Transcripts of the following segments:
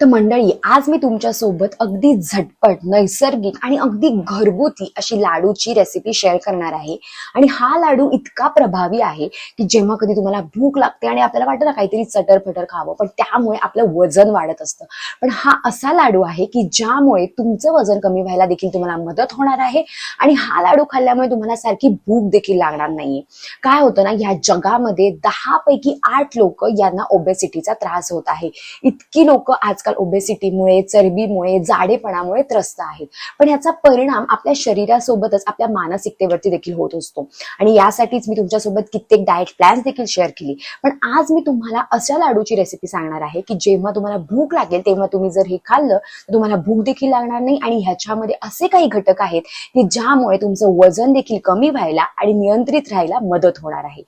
तर मंडळी आज मी तुमच्यासोबत अगदी झटपट नैसर्गिक आणि अगदी घरगुती अशी लाडूची रेसिपी शेअर करणार आहे. आणि हा लाडू इतका प्रभावी आहे की जेव्हा कधी तुम्हाला भूक लागते आणि आपल्याला वाटतं ना काहीतरी चटर फटर खावं पण त्यामुळे आपलं वजन वाढत असतं. पण हा असा लाडू आहे की ज्यामुळे तुमचं वजन कमी व्हायला देखील तुम्हाला मदत होणार आहे आणि हा लाडू खाल्ल्यामुळे तुम्हाला सारखी भूक देखील लागणार नाहीये. काय होतं ना या जगामध्ये दहा पैकी आठ लोक यांना ओबेसिटीचा त्रास होत आहे. इतकी लोक आजकाल ओबेसिटीमुळे चरबीमुळे जाडेपणामुळे त्रस्त आहेत. पण याचा परिणाम आपल्या शरीरासोबतच आपल्या मानसिकतेवरती देखील होत असतो. आणि यासाठीच मी तुमच्यासोबत कित्येक डाएट प्लॅन्स देखील शेअर केली. पण आज मी तुम्हाला अशा लाडूची रेसिपी सांगणार आहे की जेव्हा तुम्हाला भूक लागेल तेव्हा तुम्ही जर हे खाल्लं तर तुम्हाला भूक देखील लागणार नाही आणि ह्याच्यामध्ये असे काही घटक आहेत की ज्यामुळे तुमचं वजन देखील कमी व्हायला आणि नियंत्रित राहायला मदत होणार आहे.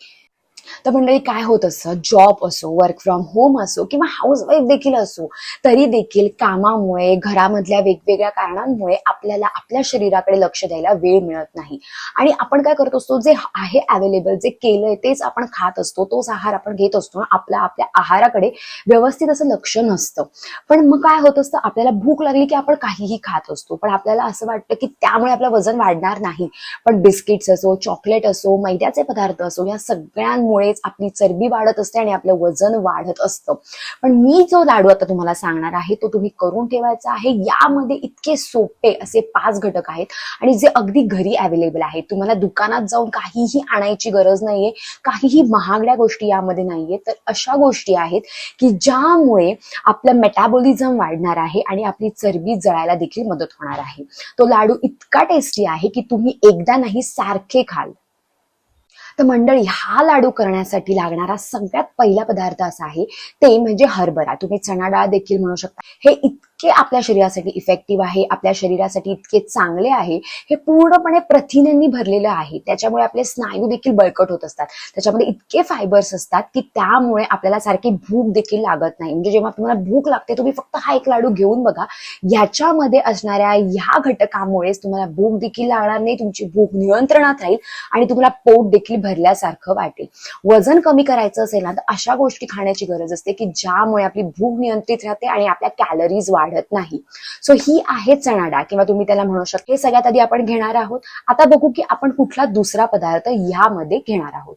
तर मंडळी काय होत असतं जॉब असो वर्क फ्रॉम होम असो किंवा हाऊसवाईफ देखील असो तरी देखील कामामुळे घरामधल्या वेगवेगळ्या कारणांमुळे आपल्याला आपल्या शरीराकडे लक्ष द्यायला वेळ मिळत नाही. आणि आपण काय करत असतो? जे आहे अवेलेबल जे केलंय तेच आपण खात असतो. तोच आहार आपण घेत असतो. आपल्या आपल्या आहाराकडे व्यवस्थित असं लक्ष नसतं. पण मग काय होत असतं? आपल्याला भूक लागली की आपण काहीही खात असतो. पण आपल्याला असं वाटतं की त्यामुळे आपलं वजन वाढणार नाही. पण बिस्किट्स असो चॉकलेट असो मैद्याचे पदार्थ असो या सगळ्यांमुळे त्यामुळेच आपली चरबी वाढत असते आणि आपलं वजन वाढत असतं. पण मी जो लाडू आता तुम्हाला सांगणार आहे तो तुम्ही करून ठेवायचा आहे. यामध्ये इतके सोपे असे पाच घटक आहेत आणि जे अगदी घरी अवेलेबल आहेत. तुम्हाला दुकानात जाऊन काहीही आणायची गरज नाहीये काहीही महागड्या गोष्टी यामध्ये नाहीये. तर अशा गोष्टी आहेत की ज्यामुळे आपलं मेटाबॉलिझम वाढणार आहे आणि आपली चरबी जळायला देखील मदत होणार आहे. तो लाडू इतका टेस्टी आहे की तुम्ही एकदा नाही सारखे खाल. तर मंडळी हा लाडू करण्यासाठी लागणारा सगळ्यात पहिला पदार्थ असा आहे ते म्हणजे हरभरा. तुम्ही चणा डाळ देखील म्हणू शकता. हे इतके आपल्या शरीरासाठी इफेक्टिव्ह आहे आपल्या शरीरासाठी इतके चांगले आहे हे पूर्णपणे प्रथिनांनी भरलेलं आहे. त्याच्यामुळे आपले स्नायू देखील बळकट होत असतात. त्याच्यामध्ये इतके फायबर्स असतात की त्यामुळे आपल्याला सारखी भूक देखील लागत नाही. म्हणजे जेव्हा तुम्हाला भूक लागते तुम्ही फक्त हा एक लाडू घेऊन बघा याच्यामध्ये असणाऱ्या ह्या घटकामुळेच तुम्हाला भूक देखील लागणार नाही तुमची भूक नियंत्रणात राहील आणि तुम्हाला पोट देखील भरल्यासारखं वाटेल. वजन कमी करायचं असेल ना तर अशा गोष्टी खाण्याची गरज असते की ज्यामुळे आपली भूक नियंत्रित राहते आणि आपल्या कॅलरीज वाढत नाही. सो ही आहे चणा डाळ किंवा तुम्ही त्याला म्हणू शकता. हे सगळ्यात आधी आपण घेणार आहोत. आता बघू की आपण कुठला दुसरा पदार्थ यामध्ये घेणार आहोत.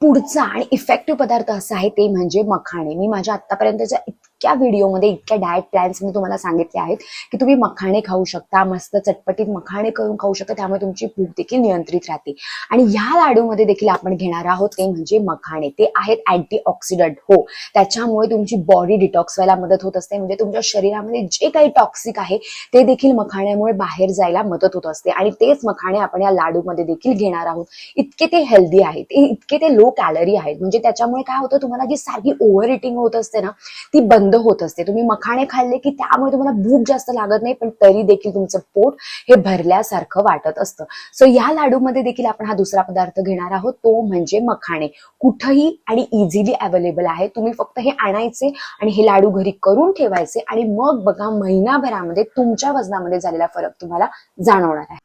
पुढचा आणि इफेक्टिव्ह पदार्थ असा आहे ते म्हणजे मखाणे. मी माझ्या आतापर्यंतच्या इतक्या व्हिडिओमध्ये इतक्या डाएट प्लॅन्स मी तुम्हाला सांगितले आहेत की तुम्ही मखाणे खाऊ शकता मस्त चटपटीत मखाणे करून खाऊ शकता त्यामुळे तुमची भूक देखील नियंत्रित राहते. आणि ह्या लाडूमध्ये देखील आपण घेणार आहोत ते म्हणजे मखाणे. ते आहेत अँटी ऑक्सिडंट हो. त्याच्यामुळे तुमची बॉडी डिटॉक्स व्हायला मदत होत असते. म्हणजे तुमच्या शरीरामध्ये जे काही टॉक्सिक आहे ते देखील मखाण्यामुळे बाहेर जायला मदत होत असते. आणि तेच मखाणे आपण या लाडूमध्ये देखील घेणार आहोत. इतके ते हेल्दी आहेत. ते इतके ते लो कॅलरी आहेत. म्हणजे त्याच्यामुळे काय होतं तुम्हाला जी सारखी ओव्हर इटिंग होत असते ना ती बंद होत असते. तुम्ही मखाणे खाल्ले की त्यामुळे तुम्हाला भूक जास्त लागत नाही पण तरी देखील तुमचं पोट हे भरल्यासारखं वाटत असतं. सो या लाडूमध्ये देखील आपण हा दुसरा पदार्थ घेणार आहोत. तो म्हणजे मखाणे. कुठंही आणि इझिली अवेलेबल आहे. तुम्ही फक्त हे आणायचे आणि हे लाडू घरी करून ठेवायचे आणि मग बघा महिनाभरामध्ये तुमच्या वजनामध्ये झालेला फरक तुम्हाला जाणवणार आहे.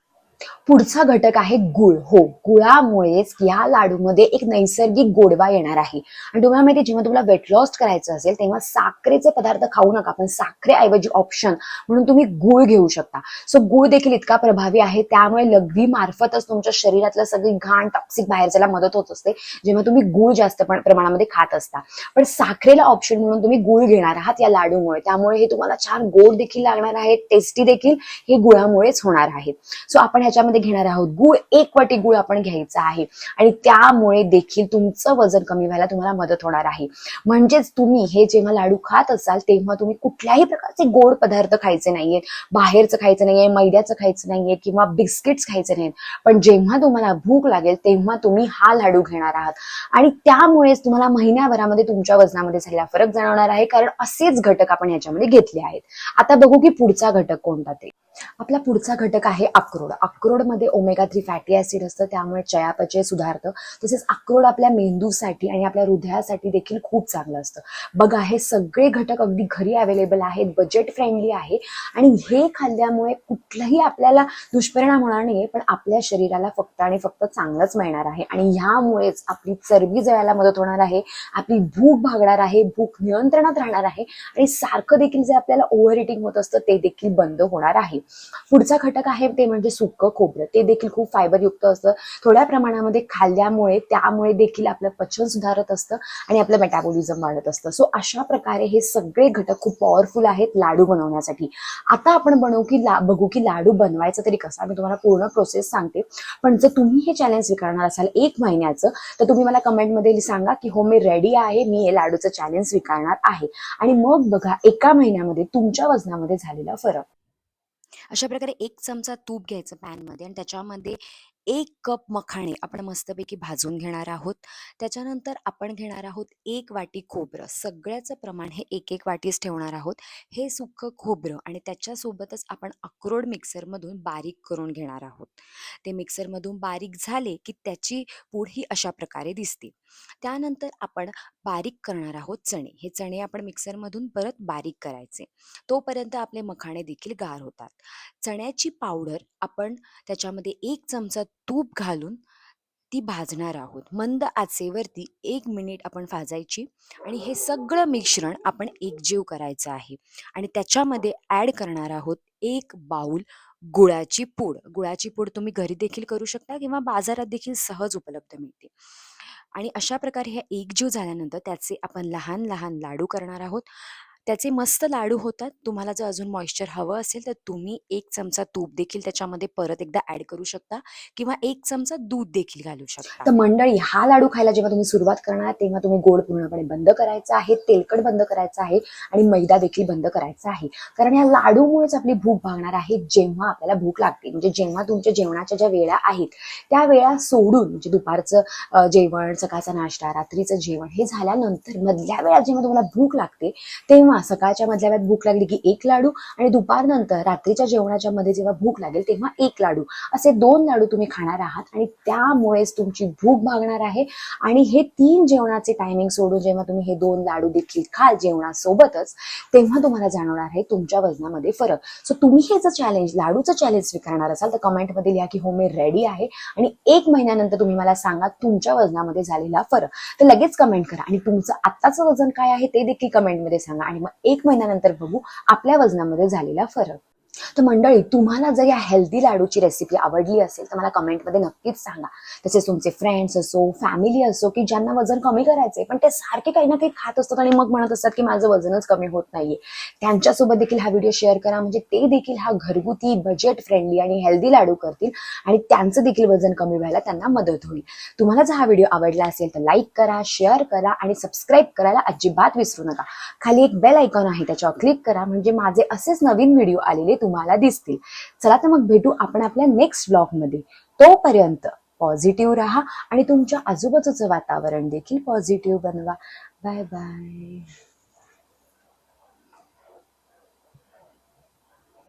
पुढचा घटक आहे गुळ. हो गुळामुळेच या लाडूमध्ये एक नैसर्गिक गोडवा येणार आहे. आणि तुम्हाला माहिती जेव्हा तुम्हाला वेट लॉस करायचं असेल तेव्हा साखरेचे पदार्थ खाऊ नका पण साखरेऐवजी ऑप्शन म्हणून तुम्ही गुळ घेऊ शकता. सो गुळ देखील इतका प्रभावी आहे त्यामुळे लघवी मार्फतच तुमच्या शरीरातलं सगळी घाण टॉक्सिक बाहेर जायला मदत होत असते जेव्हा तुम्ही गुळ जास्त प्रमाणामध्ये खात असता. पण साखरेला ऑप्शन म्हणून तुम्ही गुळ घेणार आहात या लाडूमुळे. त्यामुळे हे तुम्हाला छान गोड देखील लागणार आहे टेस्टी देखील हे गुळामुळेच होणार आहेत सो आपण ह्याच्यामध्ये घेणार आहोत. गुळ एक वाटी गुळ आपण घ्यायचा आहे. आणि त्यामुळे देखील तुमचं वजन कमी व्हायला तुम्हाला मदत होणार आहे. म्हणजेच तुम्ही हे जेव्हा लाडू खात असाल तेव्हा तुम्ही कुठल्याही प्रकारचे गोड पदार्थ खायचे नाहीयेत. बाहेरचं खायचं नाहीये मैद्याचं खायचं नाहीये किंवा बिस्किट्स खायचे नाहीत पण जेव्हा तुम्हाला भूक लागेल तेव्हा तुम्ही हा लाडू घेणार आहात. आणि त्यामुळेच तुम्हाला महिन्याभरामध्ये तुमच्या वजनामध्ये झालेला फरक जाणवणार आहे कारण असेच घटक आपण याच्यामध्ये घेतले आहेत. आता बघू की पुढचा घटक कोणता ते. आपला पुढचा घटक आहे अक्रोड. अक्रोडमध्ये ओमेगा थ्री फॅटी ऍसिड असतं त्यामुळे चयापचय सुधारतं. तसेच अक्रोड आपल्या मेंदूसाठी आणि आपल्या हृदयासाठी देखील खूप चांगलं असतं. बघा हे सगळे घटक अगदी घरी अवेलेबल आहेत बजेट फ्रेंडली आहे. आणि हे खाल्ल्यामुळे कुठलाही आपल्याला दुष्परिणाम होणार नाहीये पण आपल्या शरीराला फक्त आणि फक्त चांगलंच मिळणार आहे. आणि ह्यामुळेच आपली चरबी जळायला मदत होणार आहे आपली भूक भागणार आहे भूक नियंत्रणात राहणार आहे आणि सारखं देखील जे आपल्याला ओव्हर इटिंग होत असतं ते देखील बंद होणार आहे. पुढचा घटक आहे ते म्हणजे सुकं खोबरं. ते देखील खूप फायबरयुक्त असतं. थोड्या प्रमाणामध्ये खाल्ल्यामुळे त्यामुळे देखील आपलं पचन सुधारत असतं आणि आपलं मेटाबॉलिझम वाढत असतं. सो अशा प्रकारे हे सगळे घटक खूप पॉवरफुल आहेत लाडू बनवण्यासाठी. आता आपण बनवू की ला बघू की लाडू बनवायचा तरी कसा? मी तुम्हाला पूर्ण प्रोसेस सांगते. पण जर तुम्ही हे चॅलेंज स्वीकारणार असाल एक महिन्याचं तर तुम्ही मला कमेंटमध्ये सांगा की हो मी रेडी आहे मी हे लाडूचं चॅलेंज स्वीकारणार आहे. आणि मग बघा एका महिन्यामध्ये तुमच्या वजनामध्ये झालेला फरक. अशा प्रकारे एक चमचा तूप घ्यायचं पॅनमध्ये आणि त्याच्यामध्ये एक कप मखाणे आपण मस्तपैकी भाजून घेणार आहोत. त्याच्यानंतर आपण घेणार आहोत एक वाटी खोबरं. सगळ्याचं प्रमाण हे एक एक वाटीच ठेवणार आहोत. हे सुक्कं खोबरं आणि त्याच्यासोबतच आपण अक्रोड मिक्सरमधून बारीक करून घेणार आहोत. ते मिक्सरमधून बारीक झाले की त्याची पूड ही अशा प्रकारे दिसते. त्यानंतर आपण बारीक करणार आहोत चणे. हे चणे आपण मिक्सरमधून परत बारीक करायचे. तोपर्यंत आपले मखाणे देखील गार होतात. चण्याची पावडर आपण त्याच्यामध्ये एक चमचा तूप घालून ती भाजणार आहोत. मंद आचेवरती एक मिनिट आपण भाजायची आणि हे सगळं मिश्रण आपण एकजीव करायचं आहे. आणि त्याच्यामध्ये ॲड करणार आहोत एक बाऊल गुळाची पूड. गुळाची पूड तुम्ही घरी देखील करू शकता किंवा बाजारात देखील सहज उपलब्ध मिळते. आणि अशा प्रकारे हे एकजीव झाल्यानंतर त्याचे आपण लहान लहान लाडू करणार आहोत. त्याचे मस्त लाडू होतात. तुम्हाला जर अजून मॉइश्चर हवं असेल तर तुम्ही एक चमचा तूप देखील त्याच्यामध्ये परत एकदा ऍड करू शकता किंवा एक चमचा दूध देखील घालू शकता. तर मंडळी हा लाडू खायला जेव्हा तुम्ही सुरुवात करणार तेव्हा तुम्ही गोड पूर्णपणे बंद करायचा आहे तेलकट बंद करायचं आहे आणि मैदा देखील बंद करायचा आहे. कारण या लाडूमुळेच आपली भूक भागणार आहे जेव्हा आपल्याला भूक लागते. म्हणजे जेव्हा तुमच्या जेवणाच्या ज्या वेळा आहेत त्या वेळा सोडून म्हणजे दुपारचं जेवण सकाळचा नाश्ता रात्रीचं जेवण हे झाल्यानंतर मधल्या वेळा जेव्हा तुम्हाला भूक लागते तेव्हा सकाळच्या मधल्या वेळात भूक लागली की एक लाडू आणि दुपारनंतर रात्रीच्या जेवणाच्या मध्ये जेव्हा भूक लागेल तेव्हा एक लाडू. असे दोन लाडू तुम्ही खाणार आहात आणि त्यामुळेच तुमची भूक भागणार आहे. आणि हे तीन जेवणाचे टायमिंग सोडून जेव्हा तुम्ही हे दोन लाडू देखील खाल जेवणासोबतच तेव्हा तुम्हाला जाणवणार आहे तुमच्या वजनामध्ये फरक. सो तुम्ही हे जर चॅलेंज लाडूचं चॅलेंज स्वीकारणार असाल तर कमेंटमध्ये लिहा की हो मी रेडी आहे. आणि एक महिन्यानंतर तुम्ही मला सांगा तुमच्या वजनामध्ये झालेला फरक. तर लगेच कमेंट करा. आणि तुमचं आत्ताचं वजन काय आहे ते देखील कमेंटमध्ये सांगा. आणि मग एक महिन्यानंतर बघू आपल्या वजनामध्ये झालेला फरक. तर मंडळी तुम्हाला जर या हेल्दी लाडूची रेसिपी आवडली असेल तर मला कमेंटमध्ये नक्कीच सांगा. तसेच तुमचे फ्रेंड्स असो फॅमिली असो की ज्यांना वजन कमी करायचंय पण ते सारखे काही ना काही खात असतात आणि मग म्हणत असतात की माझं वजनच कमी होत नाहीये. त्यांच्यासोबत देखील हा व्हिडिओ शेअर करा. म्हणजे ते देखील हा घरगुती बजेट फ्रेंडली आणि हेल्दी लाडू करतील आणि त्यांचं देखील वजन कमी व्हायला त्यांना मदत होईल. तुम्हाला जर हा व्हिडिओ आवडला असेल तर लाईक करा शेअर करा आणि सबस्क्राईब करायला अजिबात विसरू नका. खाली एक बेल आयकॉन आहे त्याच्यावर क्लिक करा. म्हणजे माझे असेच नवीन व्हिडिओ आलेले तुम्हाला दिसतील. चला तर मग भेटू आपण आपल्या नेक्स्ट ब्लॉगमध्ये तोपर्यंत पॉझिटिव्ह राहा आणि तुमच्या आजूबाजूचं वातावरण देखील पॉझिटिव्ह बनवा. Bye bye